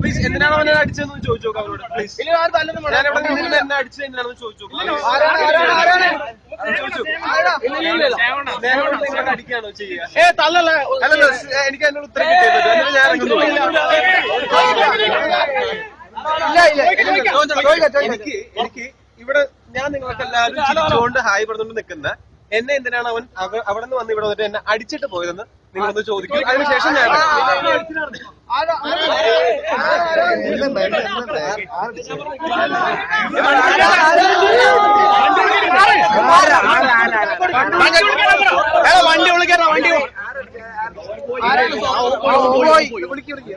please എന്തിനാണ് അവനെ അടിച്ചതെന്ന് ചോദിച്ചു നോക്കാം അവരോട് പ്ലീസ് ഞാൻ അടിച്ചത് എന്തിനാണെന്ന് ചോദിച്ചു ചോദിച്ചു അടിക്കുകയാണോ ചെയ്യുക ഏ തല്ലല്ല എനിക്ക് അതിനോട് ഉത്തരം കിട്ടിയത് എനിക്ക് എനിക്ക് ഇവിടെ ഞാൻ നിങ്ങൾക്ക് എല്ലാവരും ചിരിച്ചുകൊണ്ട് ഹായ് പറഞ്ഞുകൊണ്ട് നിൽക്കുന്ന എന്നെ എന്തിനാണ് അവൻ അവ- അവിടെ നിന്ന് വന്ന് ഇവിടെ വന്നിട്ട് എന്നെ അടിച്ചിട്ട് പോയതെന്ന് നിങ്ങളൊന്ന് ചോദിക്കും അതിനുശേഷം ഞാൻ വണ്ടി അടിക്കാടയൽ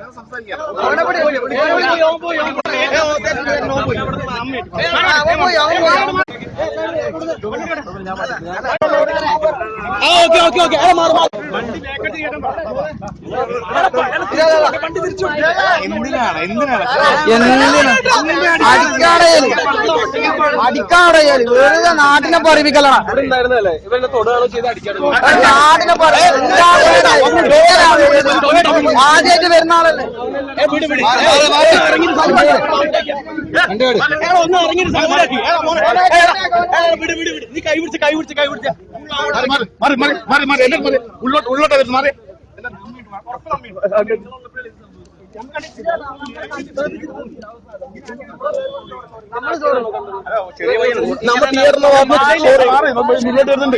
വണ്ടി ബാക്കറ്റ് നാട്ടിനെ പറയിപ്പിക്കലാണ് ഇവരുടെ തൊടുകയാണോ ചെയ്ത് അടിക്കാണോ നാടിനെ ആദ്യമായിട്ട് വരുന്ന ആളല്ലേ നീ കൈ പിടിച്ച് കൈ പിടിച്ച് കൈ പിടിച്ച ഉള്ളോട്ട് ഉള്ളോട്ട് മാറി നമ്മൾ തീർന്ന നമ്മൾ മുന്നോട്ട് വരുന്നുണ്ട്